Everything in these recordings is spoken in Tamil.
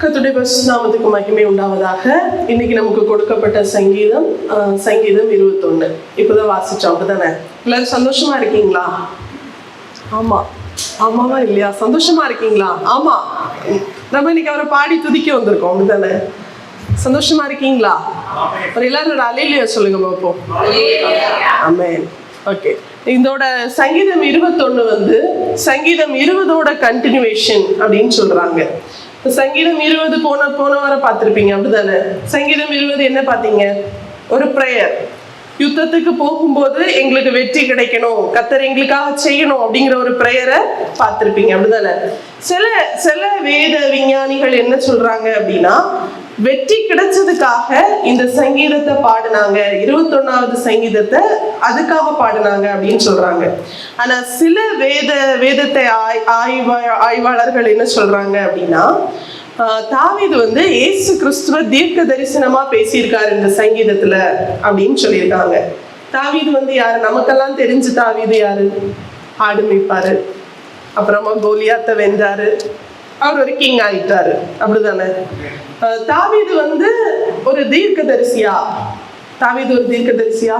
கர்த்தருடைய பரிசுநாமத்துக்கு மகிமை உண்டாவதாக. இன்னைக்கு நமக்கு கொடுக்கப்பட்ட சங்கீதம் சங்கீதம் இருபத்தொன்னு. இப்போதான் வாசிச்சோம் அப்படிதானே? எல்லாரும் சந்தோஷமா இருக்கீங்களா? ஆமா. ஆமாவா இல்லையா? சந்தோஷமா இருக்கீங்களா? ஆமா. நம்ம இன்னைக்கு அவரை பாடி துதிக்க வந்திருக்கோம் அப்படிதானே? சந்தோஷமா இருக்கீங்களா? ஒரு எல்லாரும் அலையிலையா சொல்லுங்க பார்ப்போம். ஆமே ஓகே. இதோட சங்கீதம் இருபத்தொன்னு வந்து சங்கீதம் இருபதோட கண்டினியூவேஷன் அப்படின்னு சொல்றாங்க. சங்கீதம் இருபது போன போன வாரம் பார்த்திருப்பீங்க அப்படிதானே? சங்கீதம் இருபது என்ன பார்த்தீங்க? ஒரு ப்ரேயர் யுத்தத்துக்கு போகும்போது எங்களுக்கு வெற்றி கிடைக்கணும். கத்தர் எங்களுக்காக செய்யணும் அப்படிங்கிற ஒரு ப்ரேயரை பார்த்திருப்பீங்க அப்படிதானே? சில சில வேத விஞ்ஞானிகள் என்ன சொல்றாங்க அப்படின்னா வெற்றி கிடைச்சதுக்காக இந்த சங்கீதத்தை பாடினாங்க. இருபத்தொன்னாவது சங்கீதத்தை அதுக்காக பாடினாங்க அப்படின்னு சொல்றாங்க. ஆனா சில வேத வேதத்தை ஆய் ஆய்வா ஆய்வாளர்கள் என்ன சொல்றாங்க அப்படின்னா தாவீது வந்து இயேசு கிறிஸ்துவ தீர்க்க தரிசனமா பேசியிருக்காரு இந்த சங்கீதத்துல அப்படின்னு சொல்லியிருக்காங்க. தாவீது வந்து யாரு? நமக்கெல்லாம் தெரிஞ்சு தாவீது யாரு? ஆடு மேய்ப்பாரு. அப்புறமா கோலியாத்த வென்றாரு. அவர் ஒரு கிங் ஆயிட்டாரு. அப்படிதானே? தாவீது வந்து ஒரு தீர்க்கதரிசியா? தாவீது ஒரு தீர்க்கதரிசியா?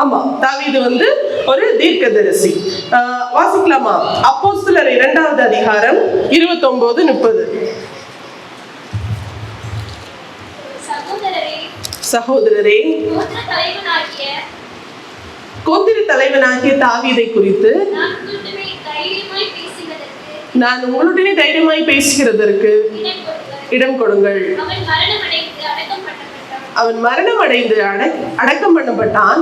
ஆமா தாவீது வந்து ஒரு தீர்க்கதரிசி. வாசிக்கலாமா? அப்போஸ்தலர் இரண்டாவது அதிகாரம் இருபத்தொன்பது முப்பது. சகோதரரே கோத்திர தலைவனாகிய தாவீதை குறித்து நான் உங்களுடனே தைரியமாய் பேசுகிறதற்கு இடம் கொடுங்கள். அவன் மரணம் அடைந்து அடக் அடக்கம் பண்ணப்பட்டான்.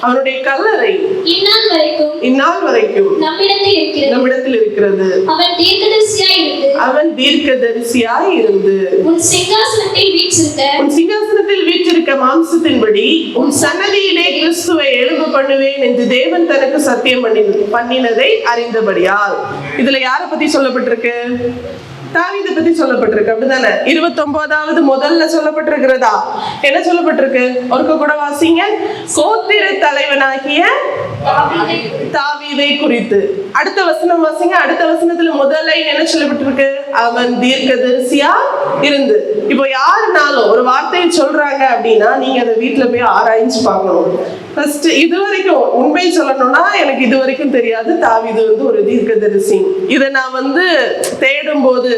அவனுடைய கல்லறை இந்நாள் வரைக்கும் இந்நாள் வரைக்கும் நம்மிடத்தில் இருக்கிறது. நம்மிடத்தில் இருக்கிறது. அவன் தீர்க்கதரிசியாய் இருந்து அவன் தீர்க்கதரிசியாய் இருந்து உன் சிங்காசனத்தை வீற்றிருக்க உன் சிங்காசனத்தில் வீற்றிருக்க மாம்சத்தின்படி உன் சன்னதியிலே கிறிஸ்துவை எழும்ப பண்ணுவேன் என்று தேவன் தனக்கு சத்தியம் பண்ணி பண்ணினதை அறிந்தபடியால். இதுல யாரை பத்தி சொல்லப்பட்டிருக்கு? தாவீதை பத்தி சொல்லப்பட்டிருக்கு அப்படிதானே இருபத்தொன்பதாவது முதல்ல சொல்லப்பட்டிருக்கிறதா? என்ன சொல்லப்பட்டிருக்கு? ஒருக்க கூட வாசிங்க. கோத்திர தலைவனாகிய தாவீதை குறித்து. அடுத்த வசனம் வாசிங்க. அடுத்த வசனத்துல முதல்ல என்ன சொல்லப்பட்டிருக்கு? அவன் தீர்க்கதரிசியா இருந்து. இப்போ யாருனாலும் ஒரு வார்த்தையை சொல்றாங்க அப்படின்னா நீங்க அதை வீட்டுல போய் ஆராய்ஞ்சு பார்க்கணும். ஃபர்ஸ்ட் இது வரைக்கும் உண்மை சொல்லணும்னா எனக்கு இது வரைக்கும் தெரியாது. தாவிது வந்து ஒரு தீர்க்கதரிசி. இதை நான் வந்து தேடும் போது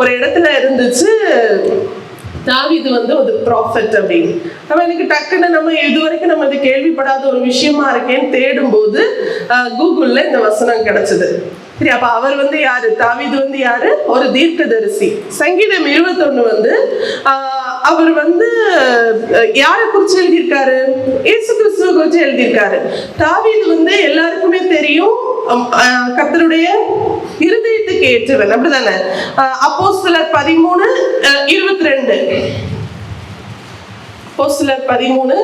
ஒரு இடத்துல இருந்துச்சு. தாவிது வந்து ஒரு ப்ராஃபட் அப்படின்னு. நம்ம எனக்கு டக்குன்னு நம்ம இது வரைக்கும் நம்ம இது கேள்விப்படாத ஒரு விஷயமா இருக்கேன்னு தேடும்போது கூகுளில் இந்த வசனம் கிடைச்சது. சரி அப்ப அவர் வந்து யாரு? தாவிது வந்து யாரு? ஒரு தீர்க்கதரிசி. சங்கீதம் இருபத்தொன்னு வந்து அவர் வந்து யாரை குறிச்சு எழுதியிருக்காரு? இயேசு கிறிஸ்துவ குறித்து எழுதியிருக்காரு. தாவீது வந்து எல்லாருக்குமே தெரியும். கத்தருடைய இருதயத்துக்கு ஏற்றவன். அப்படிதானே? அப்போ சிலர் பதிமூணு இருபத்தி ரெண்டு. அப்போ சிலர் பதிமூணு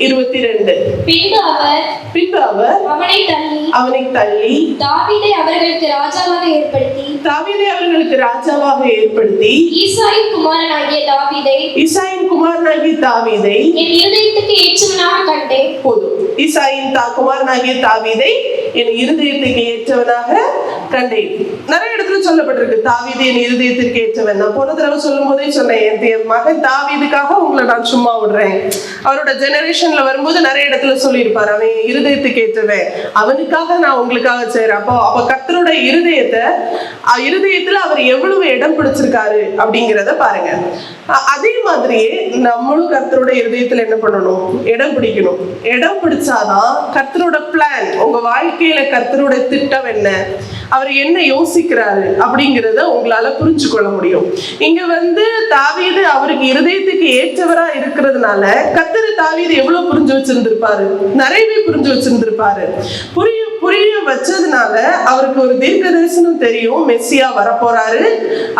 இருபத்தி ரெண்டு பின்பு அவர் பின்பு அவர் அவனை தள்ளி அவனை தள்ளி தாவீதை அவர்களுக்கு ராஜாவாக ஏற்படுத்தி தாவீதை அவர்களுக்கு ராஜாவாக ஏற்படுத்தி ஈசாயின் குமாரனாகிய தாவீதை இசாயின் குமாரனாகிய தாவீதை என் இருதயத்துக்கு ஏற்றவனாக கண்டேன். போதும். இசாயின் தா குமாரனாகிய தாவீதை என் இருதயத்துக்கு ஏற்றவனாக கண்டேன். நிறைய இடத்துல சொல்லப்பட்டிருக்கு தாவீது என் இருதயத்திற்கு ஏற்றவன். நான் போன தடவை சொல்லும் போதே சொன்னேன் என் மகன் தாவீதுக்காக உங்களை நான் சும்மா விடுறேன். அவரோட ஜெனரேஷன்ல வரும்போது நிறைய இடத்துல சொல்லியிருப்பார் அவன் இருதயத்துக்கு ஏற்றவன். அவனுக்காக நான் உங்களுக்காக செய்யறேன் அப்போ அப்ப கர்த்தரோட இருதயத்தை இருதயத்துல அவர் எவ்வளவு இடம் பிடிச்சிருக்காரு அப்படிங்கிறத பாருங்க. அதே மாதிரியே நம்மளும் கர்த்தரோட இருதயத்துல என்ன பண்ணணும்? இடம் பிடிக்கணும். இடம் பிடிச்சாதான் கர்த்தரோட பிளான் உங்க வாழ்க்கையில கர்த்தருடைய திட்டம் என்ன? அவர் என்ன யோசிக்கிறாரு அப்படிங்கிறத உங்களால புரிஞ்சு கொள்ள முடியும். இங்க வந்து தாவீது அவருக்கு இருதயத்துக்கு ஏற்றவரா இருக்கிறதுனால கர்த்தர் தாவீது எவ்வளவு புரிஞ்சு வச்சிருந்திருப்பாரு? நிறையவே புரிஞ்சு வச்சிருந்திருப்பாரு. புரிய புரிய வச்சதுனால அவருக்கு ஒரு தீர்க்க தரிசனம் தெரியும். மெஸ்ஸியா வரப்போறாரு.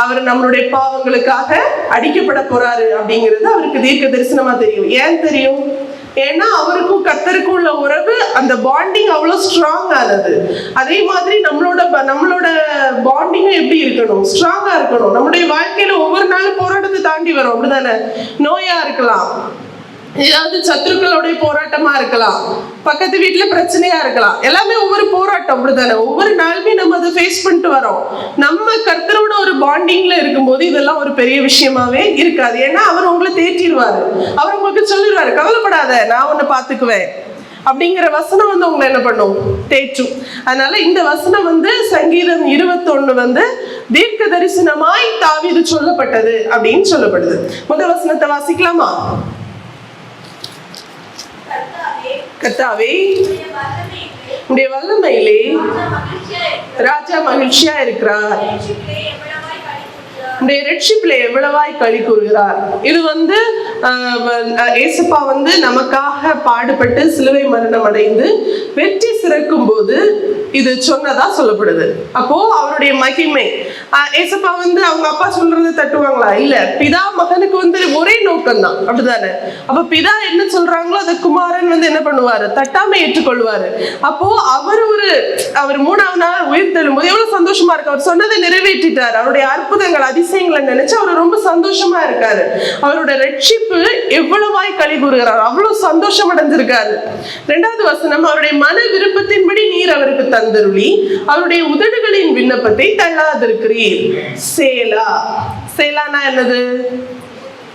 அவர் நம்மளுடைய பாவங்களுக்காக அடிக்கப்பட போறாரு அப்படிங்கிறது அவருக்கு தீர்க்க தரிசனமா தெரியும். ஏன் தெரியும்? ஏன்னா அவருக்கும் கத்தருக்கும் உள்ள உறவு அந்த பாண்டிங் அவ்வளோ ஸ்ட்ராங் ஆனது. அதே மாதிரி நம்மளோட நம்மளோட பாண்டிங்கும் எப்படி இருக்கணும்? ஸ்ட்ராங்கா இருக்கணும். நம்முடைய வாழ்க்கையில ஒவ்வொரு நாளும் போராட்டத்தை தாண்டி வரும். அப்படிதானே நோயா இருக்கலாம். ஏதாவது சத்துருக்களுடைய போராட்டமா இருக்கலாம். பக்கத்து வீட்டுல பிரச்சனையா இருக்கலாம். எல்லாமே ஒவ்வொரு போராட்டம் அப்படிதானே ஒவ்வொரு நாளுமே நம்ம அதை ஃபேஸ் பண்ணிட்டு வரோம். நம்ம கர்த்தரோட ஒரு பாண்டிங்ல இருக்கும்போது இதெல்லாம் ஒரு பெரிய விஷயமாவே இருக்காது. ஏன்னா அவர் உங்களை தேற்றிடுவாரு. அவர் உங்களுக்கு சொல்லிடுவாரு கவலைப்படாத நான் உன்னை பாத்துக்குவேன் அப்படிங்கிற வசனம் வந்து உங்களை என்ன பண்ணும்? தேற்றும். அதனால இந்த வசனம் வந்து சங்கீதம் இருபத்தொன்னு வந்து தீர்க்க தரிசனமாய் தாவீது சொல்லப்பட்டது அப்படின்னு சொல்லப்படுது. முதல் வசனத்தை வாசிக்கலாமா? கத்தாவே உடைய வல்லமையிலே ராஜா மகிழ்ச்சியா இருக்கிறார். உடைய ரட்சிப்பில் எவ்வளவாய் கழி கூறுகிறார். இது வந்து ஆஹ், ஏசப்பா வந்து நமக்காக பாடுபட்டு சிலுவை மரணம் அடைந்து வெற்றி சிறக்கும் போது இது சொன்னதா சொல்லப்படுது. அப்போ அவருடைய மகிமை. ஆஹ், ஏசப்பா வந்து அவங்க அப்பா சொல்றதை தட்டுவாங்களா? இல்ல பிதா மகனுக்கு வந்து ஒரே நோக்கம் தான் அப்படிதானே அப்ப பிதா என்ன சொல்றாங்களோ அதை குமாரன் வந்து என்ன பண்ணுவாரு? தட்டாம ஏற்றுக்கொள்வாரு. அப்போ அவர் ஒரு அவர் மூணாவது நாள் உயிர் தள்ளும்போது எவ்வளவு சந்தோஷமா இருக்கு அவர் சொன்னதை நிறைவேற்றிட்டார். அவருடைய அற்புதங்கள் அதிசயங்களை நினைச்சு அவர் ரொம்ப சந்தோஷமா இருக்காரு. அவரோட ரட்சிப்பு எவ்வளவாய் களி கூறுகிறார். அவ்வளவு சந்தோஷம் அடைஞ்சிருக்காரு. ரெண்டாவது வசனம் அவருடைய மன விருப்பத்தின்படி நீர் அவருக்கு தந்தருளி அவருடைய உதடுகளின் விண்ணப்பத்தை தள்ளாதிருக்கிறீர். சேலா. சேலானா என்னது?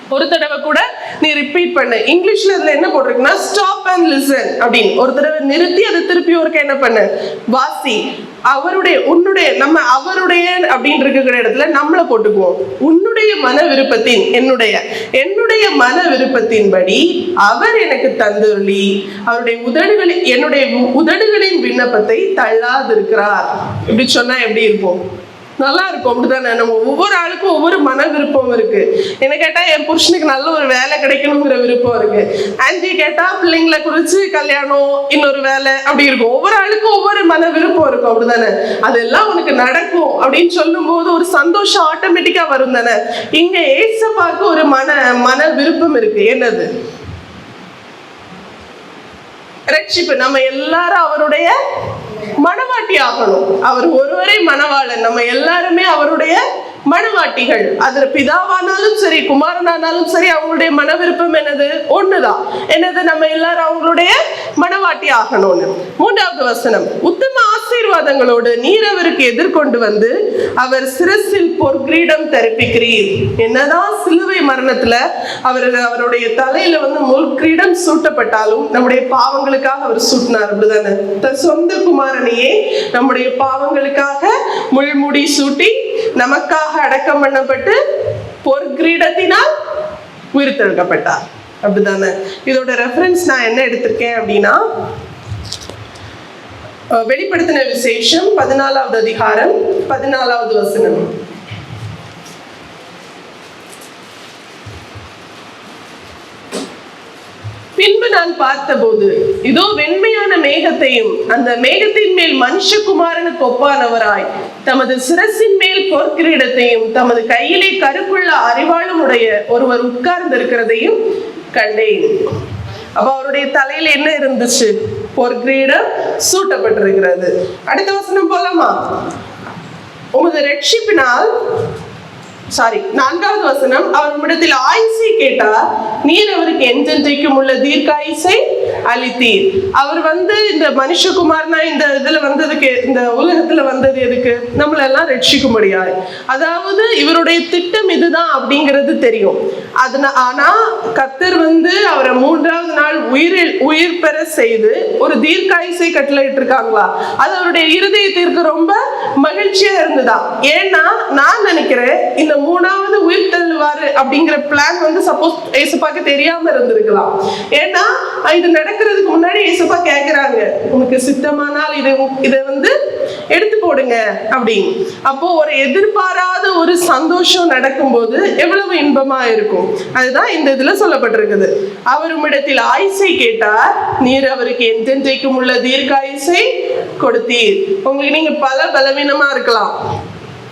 ஒரு தடவை கூட நீ ரிப்பீட் பண்ணு. இங்கிலீஷ்ல இதுல என்ன போட்டிருக்குன்னா ஸ்டாப் அண்ட் லிசன் அப்படின்னு. ஒரு தடவை நிறுத்தி அதை திருப்பி ஒருக்க என்ன பண்ணு. வாசி. அவருடைய உன்னுடைய நம்ம அவருடைய அப்படின்னு இருக்கிற இடத்துல நம்மளை போட்டுக்குவோம். உன்னுடைய மன விருப்பத்தின் என்னுடைய என்னுடைய மன விருப்பத்தின்படி அவர் எனக்கு தந்துள்ளி அவருடைய உதடுகளின் என்னுடைய உதடுகளின் விண்ணப்பத்தை தள்ளாதிருக்கிறார். இப்படி சொன்னா எப்படி இருக்கும்? நல்லா இருக்கும் அப்படிதானே? நம்ம ஒவ்வொரு ஆளுக்கும் ஒவ்வொரு மன விருப்பம் இருக்கு. என்ன கேட்டா என் புருஷனுக்கு நல்ல ஒரு வேலை கிடைக்கணுங்கிற விருப்பம் இருக்கு. ஆன்டி கேட்டா பிள்ளைங்களை குறிச்சு கல்யாணம் இன்னொரு வேலை அப்படி இருக்கும். ஒவ்வொரு ஆளுக்கும் ஒவ்வொரு மன விருப்பம் இருக்கும் அப்படிதானே? அதெல்லாம் உனக்கு நடக்கும் அப்படின்னு சொல்லும்போது ஒரு சந்தோஷம் ஆட்டோமேட்டிக்கா வரும் தானே? இங்க ஏசப்பாக்கு ஒரு மன மன விருப்பம் இருக்கு. என்னது? ரட்சிப்பு. நம்ம எல்லாரும் அவருடைய மனவாட்டி ஆகணும் அவர் ஒருவரை மனவாளன் நம்ம எல்லாருமே அவருடைய மனவாட்டிகள். அதுல பிதாவானாலும் சரி குமாரனானாலும் சரி அவங்களுடைய மன விருப்பம் என்னது? ஒண்ணுதான். என்னது? நம்ம எல்லாரும் அவங்களுடைய மனவாட்டி ஆகணும்னு. மூன்றாவது வசனம். உத்தம ஆசீர்வாதங்களோடு நீர் அவருக்கு எதிர்கொண்டு வந்து அவர் சிரசில் பொற்கிரீடம் தரிப்பிக்கிறீர். என்னதான் சிலுவை மரணத்துல அவர் அவருடைய தலையில வந்து முற்கிரீடம் சூட்டப்பட்டாலும் நம்முடைய பாவங்களுக்காக அவர் சூட்டினார். அப்படிதானே? தன் சொந்த குமாரனையே நம்முடைய பாவங்களுக்காக முள்முடி சூட்டி நமக்காக அடக்கம் பண்ணப்பட்டு பொற்கிரீடத்தினால் உயிர்த்தெழுக்கப்பட்டார் அப்படிதானே? இதோட ரெஃபரன்ஸ் நான் என்ன எடுத்திருக்கேன் அப்படின்னா வெளிப்படுத்தின விசேஷம் பதினாலாவது அதிகாரம் பதினாலாவது வசனம். பின்பு நான் பார்த்தபோது இதோ வெண்மையான மேகத்தையும் அந்த மேகத்தின் மேல் மனுஷகுமாரனுக்கு ஒப்பானவராய் தமது சிரசின் மேல் போர்க்கிரீடத்தையும் தமது கையிலே கருப்புள்ள அறிவாளும் உடைய ஒருவர் உட்கார்ந்திருக்கிறதையும் கண்டேன். அப்ப அவருடைய தலையில என்ன இருந்துச்சு? பொற்கிரீடம் சூட்டப்பட்டிருக்கிறது. அடுத்த வசனம் போலாமா? உமது ரட்சிப்பினால் சாரி நான்காவது வசனம் அவர் உம்மிடத்தில் ஆயுசை கேட்டார். நீர் அவருக்கு என்றென்றைக்கும் உள்ள தீர்க்காயுசை அளித்தீர். அவர் வந்து இந்த மனுஷகுமார்னா இந்த இதுல வந்ததுக்கு இந்த உலகத்துல வந்தது எதுக்கு? நம்மளெல்லாம் ரட்சிக்கும்படியாய். அதாவது இவருடைய திட்டம் இதுதான் அப்படிங்கிறது தெரியும். அதனா ஆனா கத்தர் வந்து அவரை மூன்றாவது நாள் உயிரில் உயிர் பெற செய்து ஒரு தீர்க்காயுசை கட்டளையிட்டு இருக்காங்களா அது அவருடைய இருதயத்திற்கு ரொம்ப மகிழ்ச்சியா இருந்ததா? ஏன்னா நான் நினைக்கிறேன் இந்த மூணாவது உயிர் தள்ளுவாரு அப்படிங்கிற பிளான் வந்து சப்போஸ் ஏசப்பாக்கு தெரியாம இருந்திருக்கலாம். ஏன்னா இது நடக்கிறதுக்கு முன்னாடி ஏசப்பா கேக்குறாங்க உனக்கு சித்தமானால் இதை இதை வந்து எடுத்து போடுங்க அப்படின்னு. அப்போ ஒரு எதிர்பாராத ஒரு சந்தோஷம் நடக்கும்போது எவ்வளவு இன்பமா இருக்கும். அதுதான் இந்த இதுல சொல்லப்பட்டிருக்குது. அவர் உம்மிடத்தில் ஆயுசை கேட்டார் நீர் அவருக்கு என்றென்றைக்கும் உள்ள தீர்க்காயுசை கொடுத்தீர். உங்களுக்கு நீங்க பல பலவீனமா இருக்கலாம்.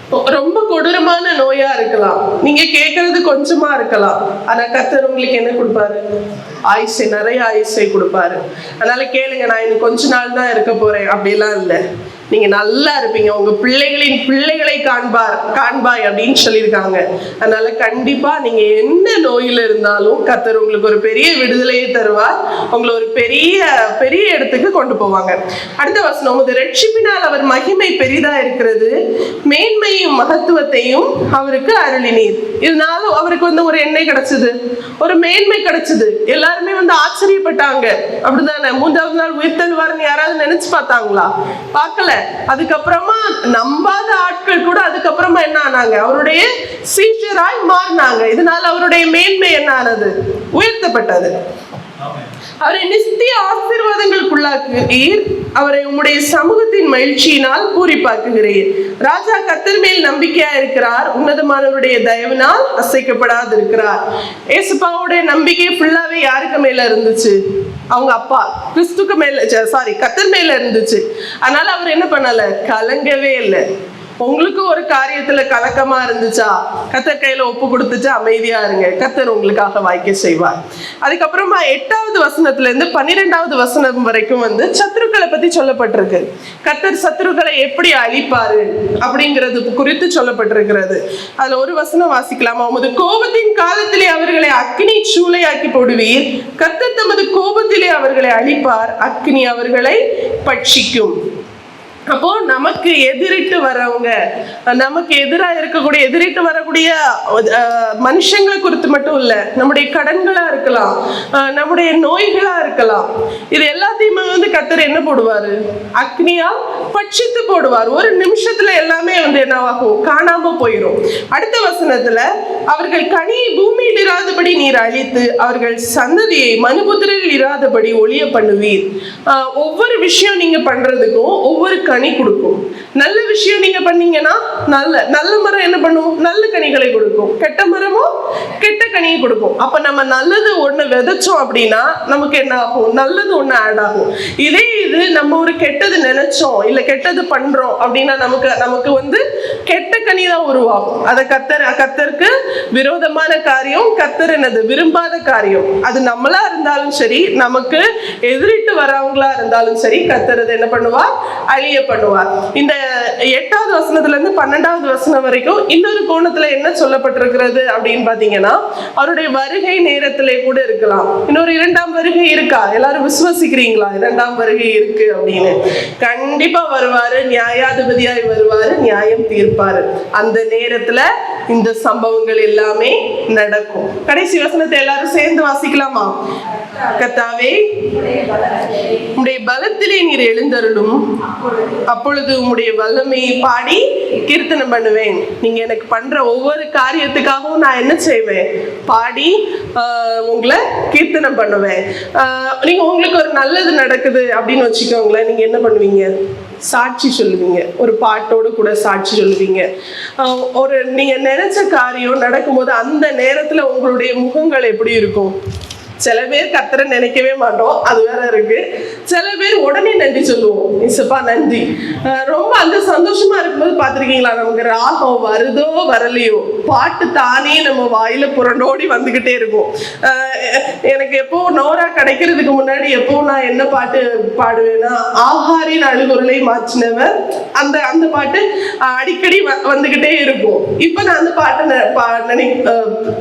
ரொம்ப கொடூரமான நோயா இருக்கலாம். நீங்க கேட்கறது கொஞ்சமா இருக்கலாம். ஆனா கத்தர் உங்களுக்கு என்ன கொடுப்பாரு? ஆயுசை நிறைய ஆயுசை கொடுப்பாரு. அதனால கேளுங்க நான் இன்னும் கொஞ்ச நாள் தான் இருக்க போறேன். அப்படிலாம் இல்லை. நீங்க நல்லா இருப்பீங்க. உங்க பிள்ளைகளின் பிள்ளைகளை காண்பார் காண்பாய் அப்படின்னு சொல்லியிருக்காங்க. அதனால கண்டிப்பா நீங்க என்ன நோயில இருந்தாலும் கத்தர் உங்களுக்கு ஒரு பெரிய விடுதலையை தருவார். உங்களை ஒரு பெரிய பெரிய இடத்துக்கு கொண்டு போவாங்க. அடுத்த வசனம் உமது ரட்சிப்பினால் அவர் மகிமை பெரிதா இருக்கிறது. மேன்மையும் மகத்துவத்தையும் அவருக்கு அருளினீர். இதனாலும் அவருக்கு வந்து ஒரு எண்ணெய் கிடைச்சது ஒரு மேன்மை கிடைச்சது. எல்லாருமே வந்து ஆச்சரியப்பட்டாங்க. அப்படிதானே? மூன்றாவது நாள் உயிர்த்தெழுவாருன்னு யாராவது நினைச்சு பார்த்தாங்களா? பார்க்கல. அதுக்கப்புறமா நம்பாத ஆட்கள் கூட அதுக்கப்புறமா என்ன ஆனாங்க? அவருடைய சீஷராய் மாறினாங்க. இதனால அவருடைய மேன்மை என்ன ஆனது? உயர்த்தப்பட்டது. அவரை நித்திய ஆசீர்வாதங்களுக்குள்ளாக்குகிறீர். அவரை உம்முடைய சமூகத்தின் மகிழ்ச்சியினால் பூரிப்பாக்குகிறீர். ராஜா கத்தர் மேல் நம்பிக்கையா இருக்கிறார் உன்னதமானவருடைய தயவினால் அசைக்கப்படாது இருக்கிறார் ஏசுப்பாவுடைய நம்பிக்கை ஃபுல்லாவே யாருக்கு மேல இருந்துச்சு? அவங்க அப்பா கிறிஸ்துக்கு மேல சாரி கத்தர் மேல இருந்துச்சு. அதனால அவர் என்ன பண்ணல? கலங்கவே இல்லை. உங்களுக்கு ஒரு காரியத்துல கலக்கமா இருந்துச்சா? கத்தர் கையில ஒப்பு கொடுத்துச்சா? அமைதியா இருங்க. கத்தர் உங்களுக்காக வாய்க்க செய்வார். அதுக்கப்புறமா எட்டாவது வசனத்துல இருந்து பன்னிரெண்டாவது வசனம் வரைக்கும் வந்து சத்துருக்களை பத்தி சொல்லப்பட்டிருக்கு. கத்தர் சத்துருக்களை எப்படி அழிப்பாரு அப்படிங்கிறது குறித்து சொல்லப்பட்டிருக்கிறது. அதுல ஒரு வசனம் வாசிக்கலாமா. உமது கோபத்தின் காலத்திலே அவர்களை அக்னி சூளையாக்கி போடுவீர். கத்தர் தமது கோபத்திலே அவர்களை அழிப்பார். அக்னி அவர்களை பட்சிக்கும். அப்போ நமக்கு எதிரிட்டு வரவங்க நமக்கு எதிராக இருக்கக்கூடிய எதிரிட்டு வரக்கூடிய மனுஷங்களை குறித்து மட்டும் இல்ல நம்முடைய கடன்களா இருக்கலாம் நம்முடைய நோய்களா இருக்கலாம். இது எல்லாத்தையுமே வந்து இவர் என்ன போடுவாரு? அக்னியா? பட்சித்து போடுவார். ஒரு நிமிஷத்துல எல்லாமே வந்து என்னவாகும்? காணாம போயிடும் அடுத்த வசனத்துல அவர்கள் கனியை பூமியில் இராதபடி நீர் அழித்து அவர்கள் சந்ததியை மனுபுத்திரில் இராதபடி ஒளிய பண்ணுவீர். ஒவ்வொரு விஷயம் நீங்க பண்றதுக்கும் ஒவ்வொரு கனி கொடுக்கும். நல்ல விஷயம் நீங்க பண்ணீங்கன்னா நல்ல நல்ல மரம் என்ன பண்ணும்? நல்ல கனிகளை கொடுக்கும். கெட்ட மரமும் கெட்ட கனியை கொடுக்கும். அப்ப நம்ம நல்லது ஒண்ணு விதைச்சோம் அப்படின்னா நமக்கு என்ன ஆகும்? நல்லது ஒண்ணு ஆட் ஆகும். இதே இது நம்ம ஒரு கெட்டது நினைச்சோம் இல்ல கெட்டது பண்றோம் அப்படின்னா நமக்கு நமக்கு வந்து கெட்ட கனி தான் உருவாகும். அதை கத்தர் கத்தருக்கு விரோதமான காரியம் கத்தர் என்னது விரும்பாத காரியம். அது நம்மளா இருந்தாலும் சரி நமக்கு எதிரிட்டு வரவங்களா இருந்தாலும் சரி கத்தர் அதை என்ன பண்ணுவார்? அழிய பண்ணுவார். இந்த எட்டாவது வசனத்துல இருந்து பன்னெண்டாவது வசனம் வரைக்கும் இன்னொரு கோணத்துல என்ன சொல்லப்பட்டிருக்கிறது அப்படின்னு பாத்தீங்கன்னா அவருடைய வருகை நேரத்திலே கூட இருக்கலாம். இன்னொரு இரண்டாம் வருகை இருக்கா? எல்லாரும் விசுவசிக்கிறீங்களா? இரண்டாம் வருகை இருக்கு அப்படின்னு. கண்டிப்பா வருவாரு நியாயாதிபதியாய் வருவாரு நியாயம் தீர்ப்பாரு. அந்த நேரத்துல இந்த சம்பவங்கள் எல்லாமே நடக்கும். கடைசி வசனத்தை எல்லாரும் சேர்ந்து வாசிக்கலாமா? கத்தாவே உடைய பலத்திலே நீர் எழுந்தருளும். அப்பொழுது உம்முடைய வல்லமையை பாடி கீர்த்தனம் பண்ணுவேன். நீங்க எனக்கு பண்ற ஒவ்வொரு காரியத்துக்காகவும் நான் என்ன செய்வேன்? பாடி உங்களை கீர்த்தனம் பண்ணுவேன். நீங்க உங்களுக்கு ஒரு நல்லது நடக்குது அப்படின்னு வச்சுக்கோங்களேன். நீங்க என்ன பண்ணுவீங்க? சாட்சி சொல்லுவீங்க. ஒரு பாட்டோடு கூட சாட்சி சொல்லுவீங்க. ஒரு நீங்க நினைச்ச காரியம் நடக்கும்போது அந்த நேரத்துல உங்களுடைய முகங்கள் எப்படி இருக்கும்? சில பேர் கத்தரை நினைக்கவே மாட்டோம். அது வேற இருக்கு. சில பேர் உடனே நன்றி சொல்லுவோம். இசப்பா நன்றி. ரொம்ப அந்த சந்தோஷமா இருக்கும்போது பார்த்துருக்கீங்களா? நமக்கு ராகம் வருதோ வரலையோ? பாட்டு தானே நம்ம வாயில புரண்டோடி வந்துகிட்டே இருக்கும். எனக்கு எப்போ நோரா கிடைக்கிறதுக்கு முன்னாடி எப்போ நான் என்ன பாட்டு பாடுவேன்னா ஆஹாரின் அழுகுரலை மாற்றினவர். அந்த அந்த பாட்டு அடிக்கடி வ- வந்துகிட்டே இருக்கும். இப்போ நான் அந்த பாட்டை பா- நினை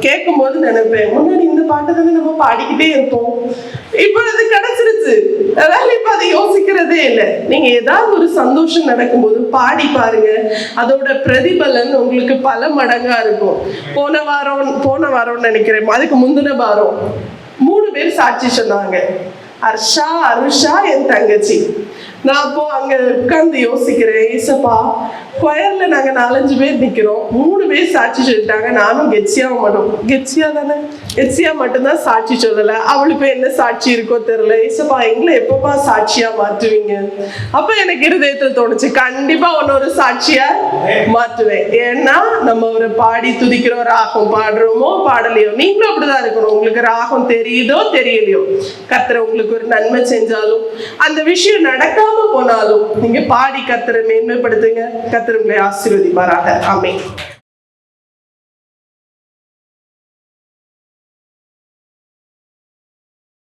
கேட்கும் போது நினைப்பேன் முன்னாடி இந்த பாட்டை தானே நம்ம பாடிக்கிட்டே இருப்போம். இப்போ அது கிடைச்சிருச்சு. அதனால இப்ப அதை யோசிக்கிறதே இல்லை. நீங்க ஏதாவது ஒரு சந்தோஷம் நடக்கும்போது பாடி பாருங்க. அதோட பிரதிபலன் உங்களுக்கு பல மடங்கா இருக்கும். போன வாரம் போன வாரம்னு நினைக்கிறேன். அதுக்கு முந்தின வாரம் மூணு பேர் சாட்சி சொன்னாங்க. ஹர்ஷா அருஷா என் தங்கச்சி. நான் அப்போ அங்க உட்கார்ந்து யோசிக்கிறேன் ஏசப்பா கொயர்ல நாங்க நாலஞ்சு பேர் நிக்கிறோம். மூணு பேர் சாட்சி சொல்லிட்டாங்க. நானும் கெட்சியா மட்டும். கெட்சியா தானே? கெட்சியா மட்டும்தான் சாட்சி சொல்லல. அவளுக்கு என்ன சாட்சி இருக்கோ தெரியல. ஏசப்பா எங்களை எப்பப்பா சாட்சியா மாற்றுவீங்க? அப்ப எனக்கு இருதயத்தில் தோணுச்சு கண்டிப்பா ஒரு சாட்சியா மாற்றுவேன். ஏன்னா நம்ம ஒரு பாடி துதிக்கிறோம் ராகம் பாடுறோமோ பாடலையோ நீங்களும் அப்படிதான் இருக்கணும். உங்களுக்கு ராகம் தெரியுதோ தெரியலையோ கத்துற உங்களுக்கு ஒரு நன்மை செஞ்சாலும் அந்த விஷயம் நடக்காம போனாலும் நீங்க பாடி கத்திர மேன்மைப்படுத்துங்க. கத்திரங்களை ஆசீர்வதிப்பாராக. ஆமே